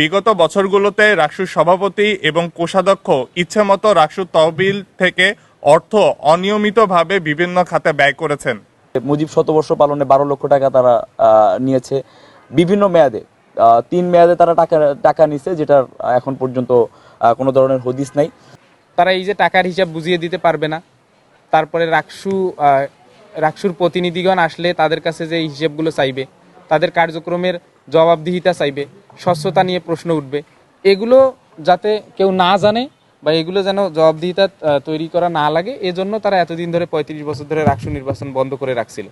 বিগত বছরগুলোতে রাকসুর সভাপতি এবং কোষাধ্যক্ষ ইচ্ছেমতো রাকসুর তহবিল থেকে অর্থ অনিয়মিতভাবে বিভিন্ন খাতে ব্যয় করেছেন। মুজিব শতবর্ষ পালনে বারো লক্ষ টাকা তারা নিয়েছে। বিভিন্ন মেয়াদে তিন মেয়াদে তারা টাকা টাকা নিছে যেটার এখন পর্যন্ত কোনো ধরনের হদিস নাই। তারা এই যে টাকার হিসাব বুঝিয়ে দিতে পারবে না। তারপরে রাকসু রাকসুর প্রতিনিধিগণ আসলে তাদের কাছে যে এই হিসেবগুলো চাইবে তাদের কার্যক্রমের জবাবদিহিতা চাইবে স্বচ্ছতা নিয়ে প্রশ্ন উঠবে। এগুলো যাতে কেউ না জানে বা এগুলো যেন জবাবদিহিতা তৈরি করা না লাগে, এজন্য তারা এতদিন ধরে পঁয়ত্রিশ বছর ধরে রাকসু নির্বাচন বন্ধ করে রাখছিল।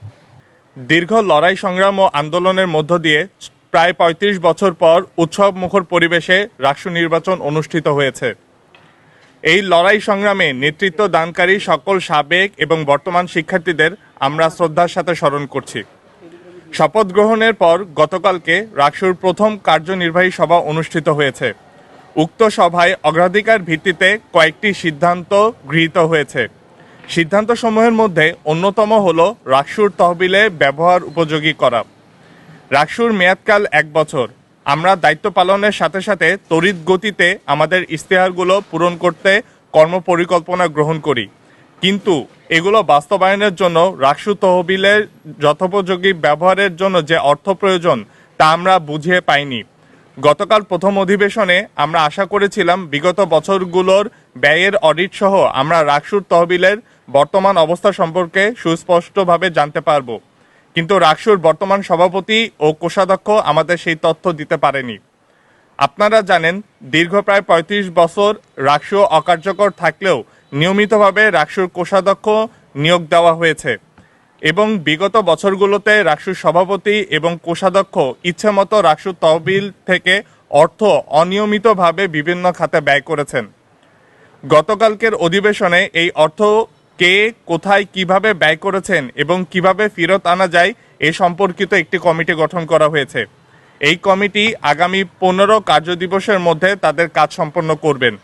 দীর্ঘ লড়াই সংগ্রাম ও আন্দোলনের মধ্য দিয়ে প্রায় ৩৫ বছর পর উৎসব মুখর পরিবেশে রাকসু নির্বাচন অনুষ্ঠিত হয়েছে। এই লড়াই সংগ্রামে নেতৃত্ব দানকারী সকল সাবেক এবং বর্তমান শিক্ষার্থীদের আমরা শ্রদ্ধার সাথে স্মরণ করছি। শপথ গ্রহণের পর গতকালকে রাকসুর প্রথম কার্যনির্বাহী সভা অনুষ্ঠিত হয়েছে। উক্ত সভায় অগ্রাধিকার ভিত্তিতে কয়েকটি সিদ্ধান্ত গৃহীত হয়েছে। সিদ্ধান্তসমূহের মধ্যে অন্যতম হল রাকসুর তহবিলে ব্যবহার উপযোগী করা। রাকসুর মেয়াদকাল এক বছর। আমরা দায়িত্ব পালনের সাথে সাথে তড়িৎ গতিতে আমাদের ইশতেহারগুলো পূরণ করতে কর্মপরিকল্পনা গ্রহণ করি। কিন্তু এগুলো বাস্তবায়নের জন্য রাকসু তহবিলের যথোপযোগী ব্যবহারের জন্য যে অর্থ প্রয়োজন, তা আমরা বুঝিয়ে পাইনি। গতকাল প্রথম অধিবেশনে আমরা আশা করেছিলাম বিগত বছরগুলোর ব্যয়ের অডিট সহ আমরা রাকসুর তহবিলের বর্তমান অবস্থা সম্পর্কে সুস্পষ্টভাবে জানতে পারব। কিন্তু রাকসুর বর্তমান সভাপতি ও কোষাধ্যক্ষ আমাদের সেই তথ্য দিতে পারেনি। আপনারা জানেন, দীর্ঘ প্রায় পঁয়ত্রিশ বছর রাকসু অকার্যকর থাকলেও নিয়মিতভাবে রাকসুর কোষাধ্যক্ষ নিয়োগ দেওয়া হয়েছে। এবং বিগত বছরগুলোতে রাকসুর সভাপতি এবং কোষাধ্যক্ষ ইচ্ছেমতো রাকসুর তহবিল থেকে অর্থ অনিয়মিতভাবে বিভিন্ন খাতে ব্যয় করেছেন। গতকালকের অধিবেশনে এই অর্থ কে কোথায় কীভাবে ব্যয় করেছেন এবং কীভাবে ফেরত আনা যায় এ সম্পর্কিত একটি কমিটি গঠন করা হয়েছে। এই কমিটি আগামী পনেরো কার্যদিবসের মধ্যে তাদের কাজ সম্পন্ন করবেন।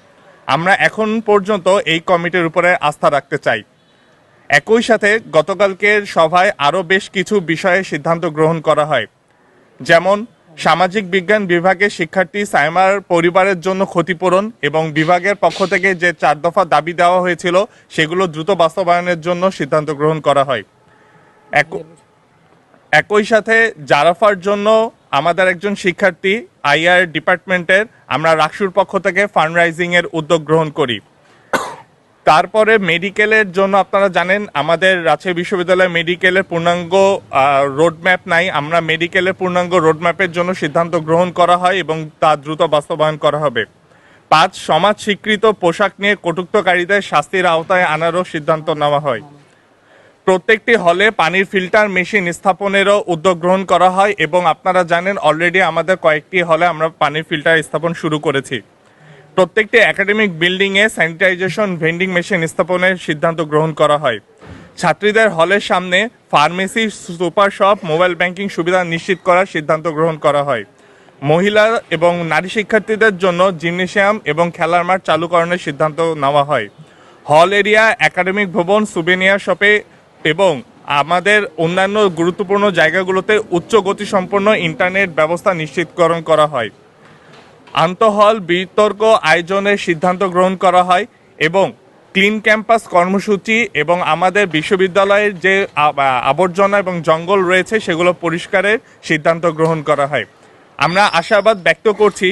আমরা এখন পর্যন্ত এই কমিটির উপরে আস্থা রাখতে চাই। একই সাথে গতকালকের সভায় আরও বেশ কিছু বিষয়ে সিদ্ধান্ত গ্রহণ করা হয়। যেমন, সামাজিক বিজ্ঞান বিভাগের শিক্ষার্থী সাইমার পরিবারের জন্য ক্ষতিপূরণ এবং বিভাগের পক্ষ থেকে যে চার দফা দাবি দেওয়া হয়েছিল, সেগুলো দ্রুত বাস্তবায়নের জন্য সিদ্ধান্ত গ্রহণ করা হয়। এক- একই সাথে জারাফার জন্য আমাদের একজন শিক্ষার্থী আইআর ডিপার্টমেন্টের, আমরা রাকসুর পক্ষ থেকে ফান্ড রাইজিং এর উদ্যোগ গ্রহণ করি। তারপরে মেডিকেলের জন্য আপনারা জানেন, আমাদের রাজশাহী বিশ্ববিদ্যালয় মেডিকেলের পূর্ণাঙ্গ রোডম্যাপ নাই। আমরা মেডিকেলের পূর্ণাঙ্গ রোডম্যাপের জন্য সিদ্ধান্ত গ্রহণ করা হয় এবং তা দ্রুত বাস্তবায়ন করা হবে। পাঁচ, সমাজ স্বীকৃত পোশাক নিয়ে কটুক্তকারীদের শাস্তির আওতায় আনারও সিদ্ধান্ত নেওয়া হয়। প্রত্যেকটি হলে পানির ফিল্টার মেশিন স্থাপনেরও উদ্যোগ গ্রহণ করা হয় এবং আপনারা জানেন অলরেডি আমাদের কয়েকটি হলে আমরা পানির ফিল্টার স্থাপন শুরু করেছি। প্রত্যেকটি একাডেমিক বিল্ডিংয়ে স্যানিটাইজেশন ভেন্ডিং মেশিন স্থাপনের সিদ্ধান্ত গ্রহণ করা হয়। ছাত্রীদের হলের সামনে pharmacy super shop mobile banking সুবিধা নিশ্চিত করার সিদ্ধান্ত গ্রহণ করা হয়। মহিলা এবং নারী শিক্ষার্থীদের জন্য জিমনেশিয়াম এবং খেলার মাঠ চালুকরণের সিদ্ধান্ত নেওয়া হয়। হল এরিয়া একাডেমিক ভবন সুবেনিয়া শপে এবং আমাদের অন্যান্য গুরুত্বপূর্ণ জায়গাগুলোতে উচ্চ গতিসম্পন্ন ইন্টারনেট ব্যবস্থা নিশ্চিতকরণ করা হয়। আন্তঃহল বিতর্ক আয়োজনের সিদ্ধান্ত গ্রহণ করা হয় এবং ক্লিন ক্যাম্পাস কর্মসূচি এবং আমাদের বিশ্ববিদ্যালয়ের যে আবর্জনা এবং জঙ্গল রয়েছে সেগুলো পরিষ্কারের সিদ্ধান্ত গ্রহণ করা হয়। আমরা আশাবাদ ব্যক্ত করছি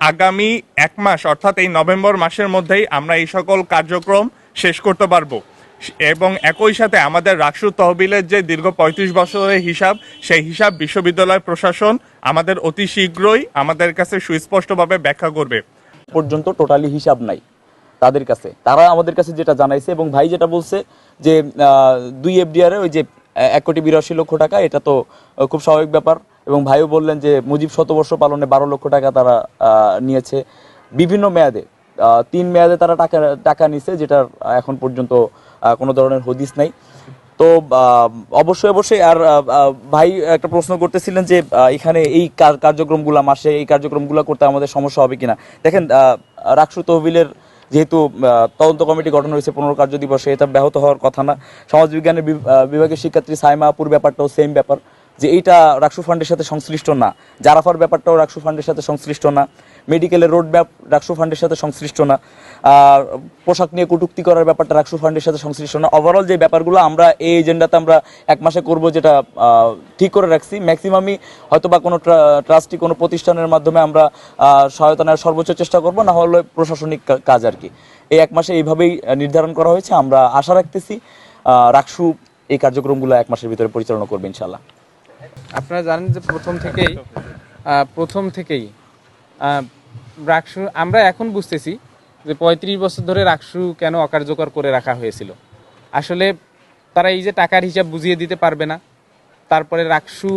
আগামী এক মাস অর্থাৎ এই নভেম্বর মাসের মধ্যেই আমরা এই সকল কার্যক্রম শেষ করতে পারব। এবং একই সাথে আমাদের রাকসু তহবিলের যে দীর্ঘ পঁয়ত্রিশ বছরের হিসাব, সেই হিসাব বিশ্ববিদ্যালয় প্রশাসন আমাদের অতি শীঘ্রই আমাদের কাছে সুস্পষ্টভাবে ব্যাখ্যা করবে। পর্যন্ত টোটালি হিসাব নাই তাদের কাছে। তারা আমাদের কাছে যেটা জানাইছে এবং ভাই যেটা বলছে যে দুই এফডিআর ওই যে এক কোটি বিরাশি লক্ষ টাকা, এটা তো খুব স্বাভাবিক ব্যাপার। এবং ভাইও বললেন যে, মুজিব শতবর্ষ পালনে বারো লক্ষ টাকা তারা নিয়েছে। বিভিন্ন মেয়াদে তিন মেয়াদে তারা টাকা টাকা নিছে, যেটার এখন পর্যন্ত কোনো ধরনের হদিস নাই। তো অবশ্যই অবশ্যই, আর ভাই একটা প্রশ্ন করতেছিলেন যে এখানে এই কার- কার্যক্রমগুলো, মাসে এই কার্যক্রমগুলো করতে আমাদের সমস্যা হবে কিনা? দেখেন রাকসু তহবিলের যেহেতু তদন্ত কমিটি গঠন হয়েছে পনেরো কার্য দিবসে, এটা ব্যাহত হওয়ার কথা না। সমাজবিজ্ঞানের বিভাগের শিক্ষার্থী সাইমা আপুর ব্যাপারটাও সেম ব্যাপার, যে এইটা রাকসু ফান্ডের সাথে সংশ্লিষ্ট না। জারাফার ব্যাপারটাও রাকসু ফান্ডের সাথে সংশ্লিষ্ট না। মেডিকেলের রোড ম্যাপ রাকসু ফান্ডের সাথে সংশ্লিষ্ট না। পোশাক নিয়ে কটূক্তি করার ব্যাপারটা রাকসু ফান্ডের সাথে সংশ্লিষ্ট না। ওভারঅল যে ব্যাপারগুলো আমরা এই এজেন্ডাতে আমরা এক মাসে করব যেটা ঠিক করে রাখছি। ম্যাক্সিমামই হয়তো বা কোনো ট্রাস্টি কোনো প্রতিষ্ঠানের মাধ্যমে আমরা সহায়তা নেওয়ার সর্বোচ্চ চেষ্টা করব, না হলে প্রশাসনিক কাজ আর কি। এই এক মাসে এইভাবেই নির্ধারণ করা হয়েছে। আমরা আশা রাখতেছি রাকসু এই কার্যক্রমগুলো এক মাসের ভিতরে পরিচালনা করবে ইনশাল্লাহ আপনারা জানেন যে প্রথম থেকেই প্রথম থেকেই রাকসু আমরা এখন বুঝতেছি যে পঁয়ত্রিশ বছর ধরে রাকসু কেন অকার্যকর করে রাখা হয়েছিল। আসলে তারা এই যে টাকার হিসাব বুঝিয়ে দিতে পারবে না। তারপরে রাকসু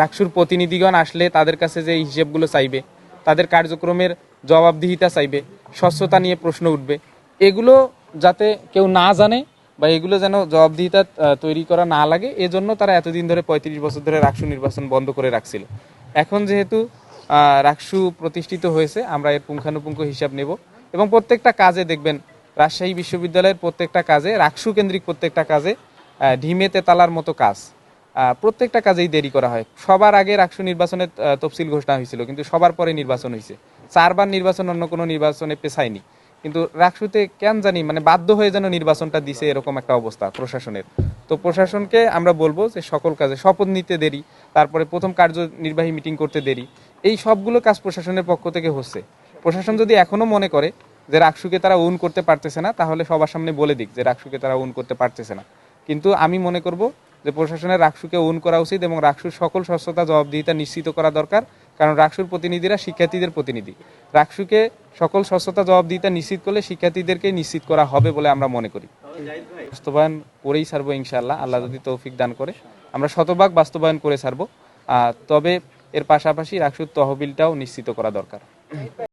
রাকসুর প্রতিনিধিগণ আসলে তাদের কাছে যে হিসেবগুলো চাইবে, তাদের কার্যক্রমের জবাবদিহিতা চাইবে, স্বচ্ছতা নিয়ে প্রশ্ন উঠবে। এগুলো যাতে কেউ না জানে বা এগুলো যেন জবাবদিহিতা তৈরি করা না লাগে, এজন্য তারা এতদিন ধরে পঁয়ত্রিশ বছর ধরে রাকসু নির্বাচন বন্ধ করে রাখছিল। এখন যেহেতু রাকসু প্রতিষ্ঠিত হয়েছে, আমরা এর পুঙ্খানুপুঙ্খ হিসাব নেব। এবং প্রত্যেকটা কাজে দেখবেন, রাজশাহী বিশ্ববিদ্যালয়ের প্রত্যেকটা কাজে, রাকসু কেন্দ্রিক প্রত্যেকটা কাজে ঢিমে তেতালার মতো কাজ। প্রত্যেকটা কাজেই দেরি করা হয়। সবার আগে রাকসু নির্বাচনের তফসিল ঘোষণা হয়েছিল, কিন্তু সবার পরে নির্বাচন হয়েছে। চারবার নির্বাচন, অন্য কোনো নির্বাচনে পেছায়নি। কিন্তু রাকসুতে কেন জানি মানে বাধ্য হয়ে যেন নির্বাচনটা দিছে এরকম একটা অবস্থা প্রশাসনের। তো প্রশাসনকে আমরা বলব যে সকল কাজে, শপথ নিতে দেরি, তারপরে প্রথম কার্যনির্বাহী মিটিং করতে দেরি। এই সবগুলো কাজ প্রশাসনের পক্ষ থেকে হচ্ছে। প্রশাসন যদি এখনও মনে করে যে রাকসুকে তারা উন করতে পারতেছে না, তাহলে সবার সামনে বলে দিক যে রাকসুকে তারা উন করতে পারতেছে না। কিন্তু আমি মনে করব যে প্রশাসনের রাকসুকে উন করা উচিত এবং রাকসুর সকল স্বচ্ছতা, জবাবদিহিতা নিশ্চিত করা দরকার, কারণ রাকসুর প্রতিনিধিরা শিক্ষার্থীদের প্রতিনিধি। রাকসুকে সকল স্বচ্ছতা, জবাবদিহিতা নিশ্চিত করলে শিক্ষার্থীদেরকে নিশ্চিত করা হবে বলে আমরা মনে করি। বাস্তবায়ন করেই ছাড়বো ইনশাল্লাহ আল্লাহ যদি তৌফিক দান করে। আমরা শতভাগ বাস্তবায়ন করে ছাড়বো। তবে এর পাশাপাশি রাখসুর তহবিলটাও নিশ্চিত করা দরকার।